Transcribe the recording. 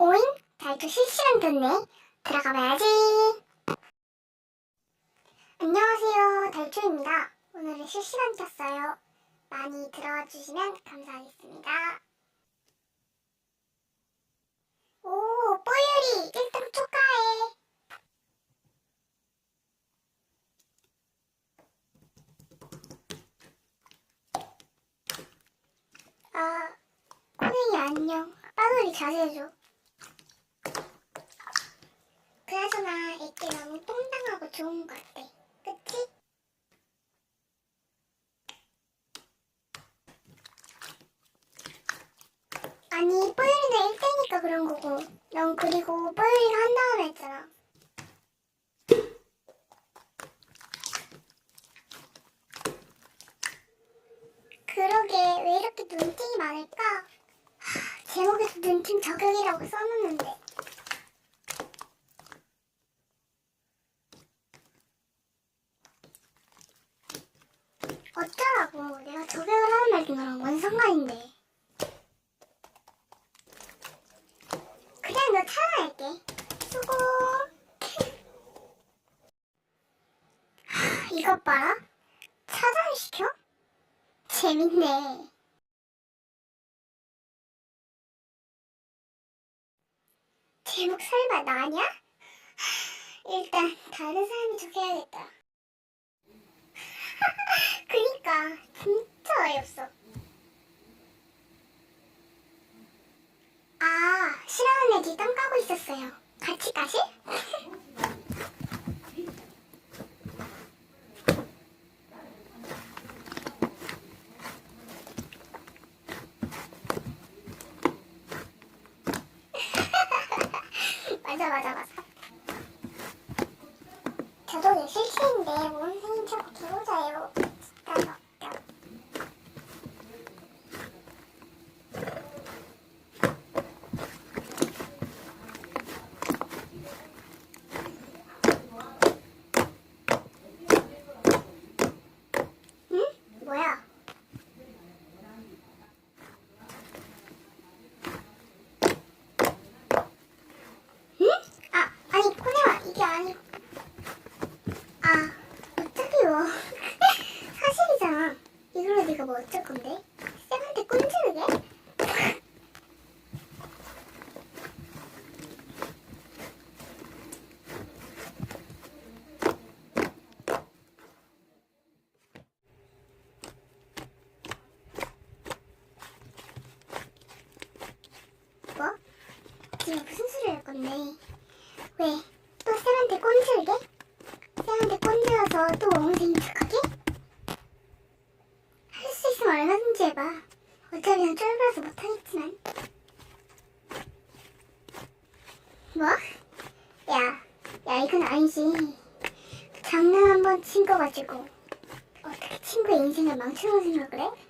오잉? 달초 실시간 됐네. 들어가 봐야지. 안녕하세요. 달초입니다. 오늘은 실시간 켰어요. 많이 들어와 주시면 감사하겠습니다. 오, 뽀유리 1등 축하해. 아, 꼬맹이 안녕. 빠돌이 자제해줘. 그나저나 애기 너무 똥당하고 좋은 것 같아. 그치? 아니 뽀율이가 1대니까 그런 거고 넌 그리고 뽀율이가 한 다음에 했잖아. 그러게 왜 이렇게 눈팅이 많을까? 하, 제목에서 눈팅 저격이라고 써놓는데 어쩌라고 내가 저격을 하는 말 상관인데 그냥 너 차단할게 수고 하, 이것 봐라 차단시켜? 재밌네 제목 설마 나냐? 일단 다른 사람이 적해야겠다 그니까 진짜 어이없어. 아 싫어하는 애들이 땅 까고 있었어요. 같이 까실? 맞아 맞아 맞아. 저도 내 실체인데 뭔 생긴 척 기고자예요. 진짜 웃겨. 응? 뭐야? 응? 아, 아니 코네야 이게 아니고 아, 어차피 뭐 사실이잖아. 이걸로 네가 뭐 어쩔 건데? 쌤한테 꼰지르게? 뭐? 지금 무슨 소리 할 건데? 왜? 또 쌤한테 꼰지르게? 쌤한테 꼰대어서 또 원생인 척하게? 할 수 있으면 얼마든지 해봐. 어차피 난 쫄보라서 못하겠지만. 뭐? 야, 야 이건 아니지. 장난 한 번 친 거 가지고 어떻게 친구의 인생을 망치는 생각을 해?